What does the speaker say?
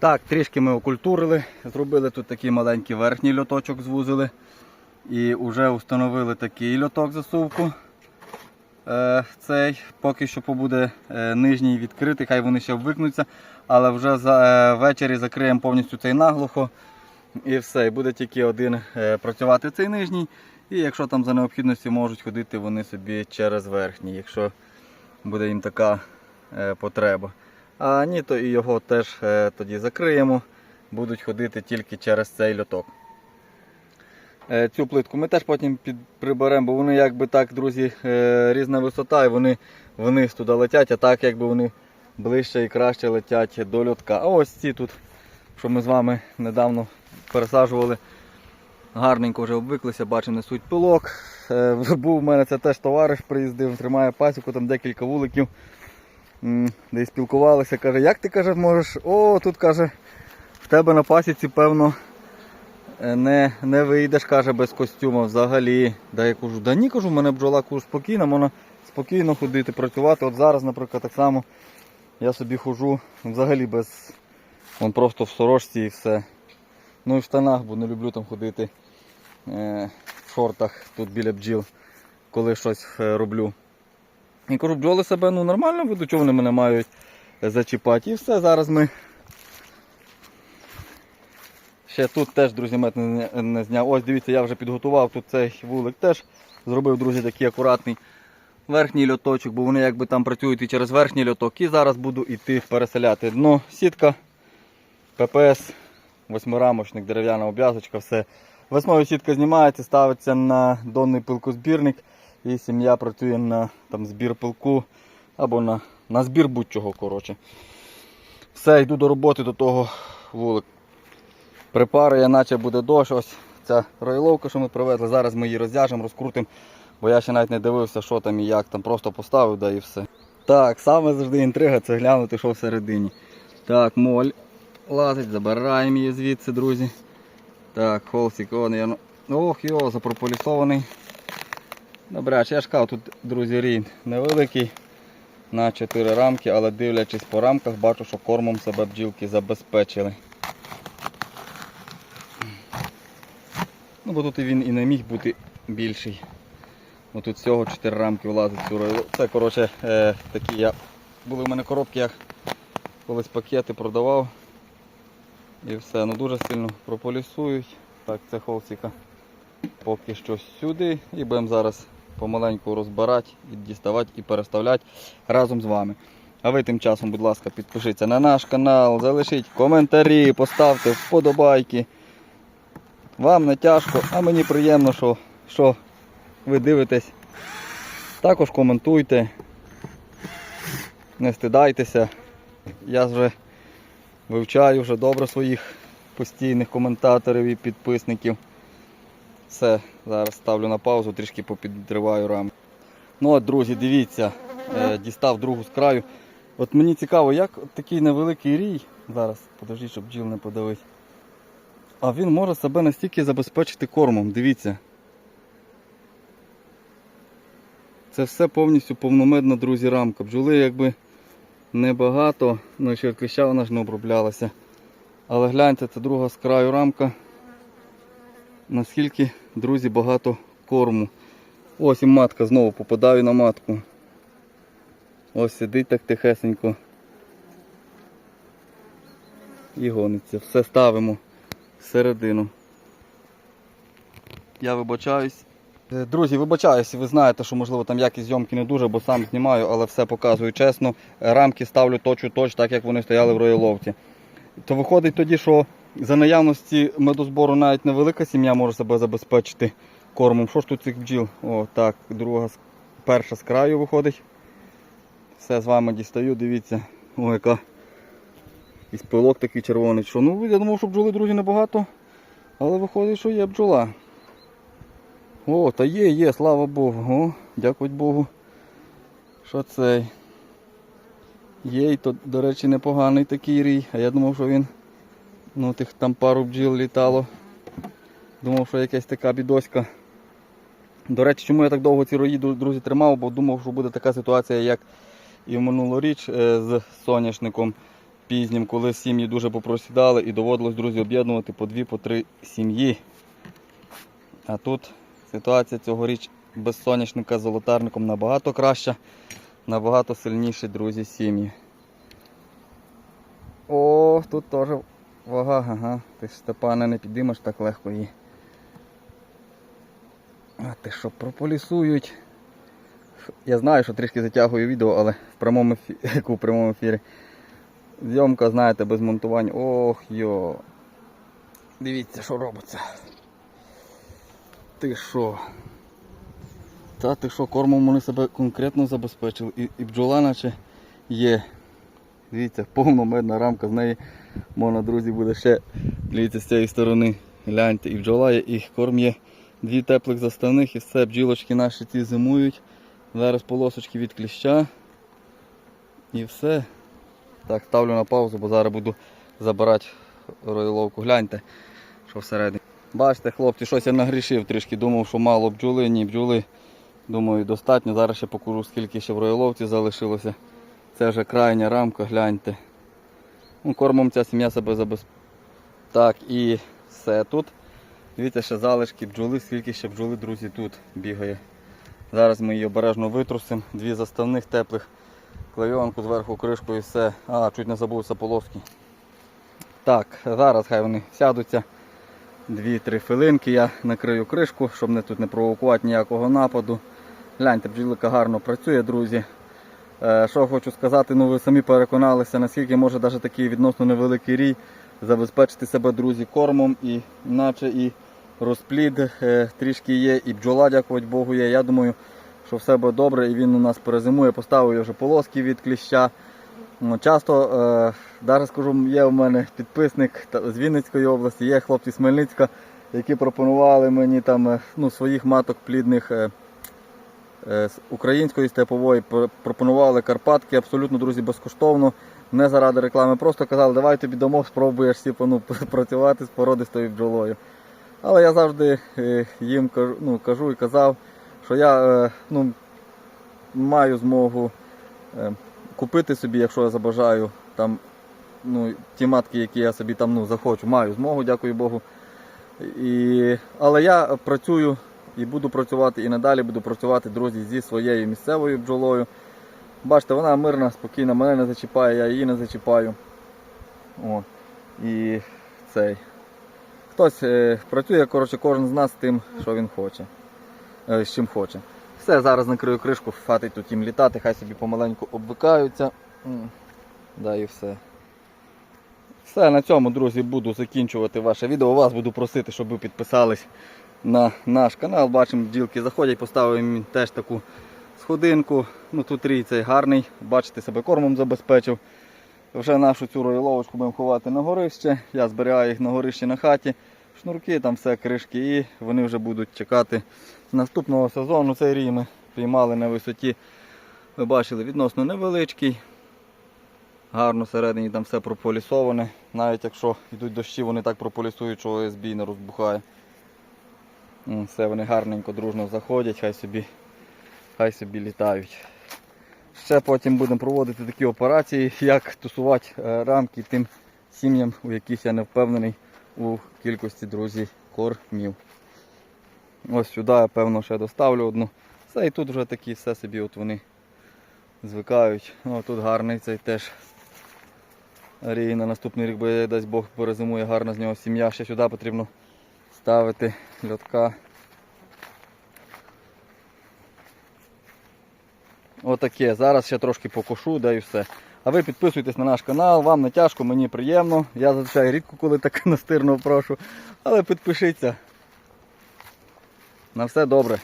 Так, трішки ми окультурили, зробили тут такий маленький верхній льоточок, звузили. І вже встановили такий льоток засувку. Е, цей поки що побуде е, нижній відкритий, хай вони ще ввикнуться, але вже е, ввечері закриємо повністю цей наглухо. І все, буде тільки один працювати цей нижній. І якщо там за необхідності можуть ходити вони собі через верхній, якщо буде їм така потреба. А ні, то і його теж е, тоді закриємо. Будуть ходити тільки через цей льоток. Е, Цю плитку ми теж потім під, приберемо, бо вони якби так, друзі, е, різна висота і вони вниз туди летять, а так якби вони ближче і краще летять до льотка. А ось ці тут, що ми з вами недавно пересаджували, гарненько вже обвиклися, бачимо, несуть пилок. Е, Був у мене це теж товариш, приїздив, тримає пасіку, там декілька вуликів. Десь спілкувалися, каже, як ти каже, можеш? О, тут каже, в тебе на пасіці, певно, е, не, не вийдеш, каже, без костюма взагалі. Да я кажу, да ні, кажу, в мене бджола кажу, спокійна, можна спокійно ходити, працювати. От зараз, наприклад, так само я собі хожу взагалі без. Вон просто в сорочці і все. Ну і в штанах, бо не люблю там ходити е, в шортах тут біля бджіл, коли щось е, роблю. І кажу, себе ну, нормально ведуть, чого вони мене мають зачіпати. І все, зараз ми. Ще тут теж, друзі, мед не зняв. Ось дивіться, я вже підготував тут цей вулик теж. Зробив, друзі, такий акуратний верхній льоточок, бо вони якби там працюють і через верхній льоток. І зараз буду йти переселяти дно, сітка, ППС, восьмирамочник, дерев'яна обв'язочка, все. Весною сітка знімається, ставиться на донний пилкозбірник. І сім'я працює на там, збір пилку або на, на збір будь-чого. коротше. Все, йду до роботи до того вулик. Припарує, наче буде дощ. Ось ця ройловка, що ми привезли. Зараз ми її розв'яжемо, розкрутимо, бо я ще навіть не дивився, що там і як. Там просто поставив, да і все. Так, саме завжди інтрига це глянути, що всередині. Так, моль лазить, забираємо її звідси, друзі. Так, холстик, о, я... Ох, йо, запрополісований. Добре, я ж кажу, тут, друзі, рій невеликий на 4 рамки, але дивлячись по рамках, бачу, що кормом себе бджілки забезпечили. Ну, бо тут він і не міг бути більший. Бо тут всього 4 рамки влазить цю. Це, коротше, е, такі я. Були в мене коробки, я колись пакети продавав. І все, ну дуже сильно прополісують. Так, це холсика поки що сюди. І будемо зараз помаленьку розбирати, діставати і переставляти разом з вами. А ви тим часом, будь ласка, підпишіться на наш канал, залишіть коментарі, поставте вподобайки. Вам не тяжко, а мені приємно, що, що ви дивитесь. Також коментуйте, не стидайтеся. Я вже вивчаю вже добре своїх постійних коментаторів і підписників. Все, зараз ставлю на паузу, трішки попідриваю рамки. Ну от, друзі, дивіться, е, дістав другу з краю. От мені цікаво, як от такий невеликий рій, зараз подождіть, щоб бджіл не подавить. А він може себе настільки забезпечити кормом, дивіться. Це все повністю повномедна, друзі, рамка. Бджоли якби небагато, ну ще кліща вона ж не оброблялася. Але гляньте, це друга з краю рамка. Наскільки, друзі, багато корму. Ось і матка знову попадаю на матку. Ось сидить так тихесенько. І гониться. Все ставимо всередину. Я вибачаюсь. Е, Друзі, вибачаюсь, ви знаєте, що можливо там якість зйомки не дуже, бо сам знімаю, але все показую чесно. Рамки ставлю точу точ, так як вони стояли в рояловці. То виходить тоді, що за наявності медозбору навіть невелика сім'я може себе забезпечити кормом. Що ж тут цих бджіл? О, так, друга, перша з краю виходить. Все з вами дістаю, дивіться, о, яка і пилок такий червоний. Що, ну, я думав, що бджоли, друзі, небагато, але виходить, що є бджола. О, та є, є, слава Богу. О, дякувати Богу. Що цей? Є, і то, до речі, непоганий такий рій. А я думав, що він. Ну, тих там пару бджіл літало. Думав, що якась така бідоська. До речі, чому я так довго ці рої, друзі, тримав, бо думав, що буде така ситуація, як і в минулоріч е, з соняшником. пізнім, коли сім'ї дуже попросідали і доводилось, друзі, об'єднувати по дві, по три сім'ї. А тут ситуація цьогоріч без соняшника з золотарником набагато краща, набагато сильніші, друзі, сім'ї. О, тут теж вага, ага. Ти Степана не підіймеш так легко її. А ти що, прополісують? Я знаю, що трішки затягую відео, але в прямому ефірі, в прямому ефірі. Зйомка, знаєте, без монтування. Ох йо. Дивіться, що робиться. Ти що? Та ти що, кормом вони себе конкретно забезпечили. І, і бджола наче є. Дивіться, повномедна рамка, з неї можна, друзі, буде ще дивіться з цієї сторони. Гляньте, і бджола є, і корм є. Дві теплих заставних і все, бджілочки наші ці зимують. Зараз полосочки від кліща. І все. Так, ставлю на паузу, бо зараз буду забирати роїловку. Гляньте, що всередині. Бачите, хлопці, щось я нагрішив трішки. Думав, що мало бджоли, ні бджоли. Думаю, достатньо. Зараз ще покажу, скільки ще в роїловці залишилося. Це вже крайня рамка, гляньте. Ну, Кормом ця сім'я себе забезпечила. Так, і все тут. Дивіться, ще залишки бджоли, скільки ще бджоли, друзі, тут бігає. Зараз ми її обережно витрусимо. Дві заставних теплих, клейонку зверху кришку і все. А, чуть не забувся полоски. Так, зараз хай вони сядуться. Дві-три хвилинки я накрию кришку, щоб не тут не провокувати ніякого нападу. Гляньте, бджілка гарно працює, друзі. Е, Що хочу сказати, ну ви самі переконалися, наскільки може навіть такий відносно невеликий рій забезпечити себе, друзі, кормом і наче і розплід е, трішки є, і бджола, дякувати Богу, є. Я думаю, що все буде добре і він у нас перезимує. Поставив я вже полоски від кліща. Ну, Часто, е, навіть скажу, є у мене підписник з Вінницької області, є хлопці з Хмельницька, які пропонували мені там е, ну, своїх маток плідних е, е, з української степової, пропонували Карпатки абсолютно, друзі, безкоштовно, не заради реклами. Просто казали, давай тобі дамо, спробуєш типу, ну, працювати з породистою бджолою. Але я завжди е, їм кажу, ну, кажу і казав, що я е, ну, маю змогу е, купити собі, якщо я забажаю, там, ну, ті матки, які я собі там ну, захочу, маю змогу, дякую Богу. І, але я працюю і буду працювати і надалі буду працювати, друзі, зі своєю місцевою бджолою. Бачите, вона мирна, спокійна, мене не зачіпає, я її не зачіпаю. О, і цей. Хтось е, працює, коротше, кожен з нас тим, що він хоче. Е, з чим хоче. Все, зараз накрию кришку, хватить тут їм літати, хай собі помаленьку обвикаються. Да і все. Все, на цьому, друзі, буду закінчувати ваше відео. Вас буду просити, щоб ви підписались на наш канал. Бачимо, бджілки заходять, поставив їм теж таку сходинку. Ну тут рій цей гарний, бачите, себе кормом забезпечив. Вже нашу цю роїловочку будемо ховати на горище. Я зберігаю їх на горищі на хаті. Шнурки, там все, кришки, і вони вже будуть чекати наступного сезону. Цей рій ми піймали на висоті. Ви бачили, відносно невеличкий. Гарно всередині там все прополісоване. Навіть якщо йдуть дощі, вони так прополісують, що ОСБ не розбухає. Все, вони гарненько, дружно заходять, хай собі, хай собі літають. Ще потім будемо проводити такі операції, як тусувати е, рамки тим сім'ям, у яких я не впевнений у кількості друзі кормів. Ось сюди я певно ще доставлю одну. Все, і тут вже такі все собі от вони звикають. О, тут гарний цей теж рій на наступний рік, бо дасть Бог перезимує гарна з нього сім'я. Ще сюди потрібно ставити льотка. Отаке. Зараз ще трошки покушу, да і все. А ви підписуйтесь на наш канал, вам не тяжко, мені приємно. Я зазвичай рідко коли так настирно прошу. Але підпишіться. На все добре.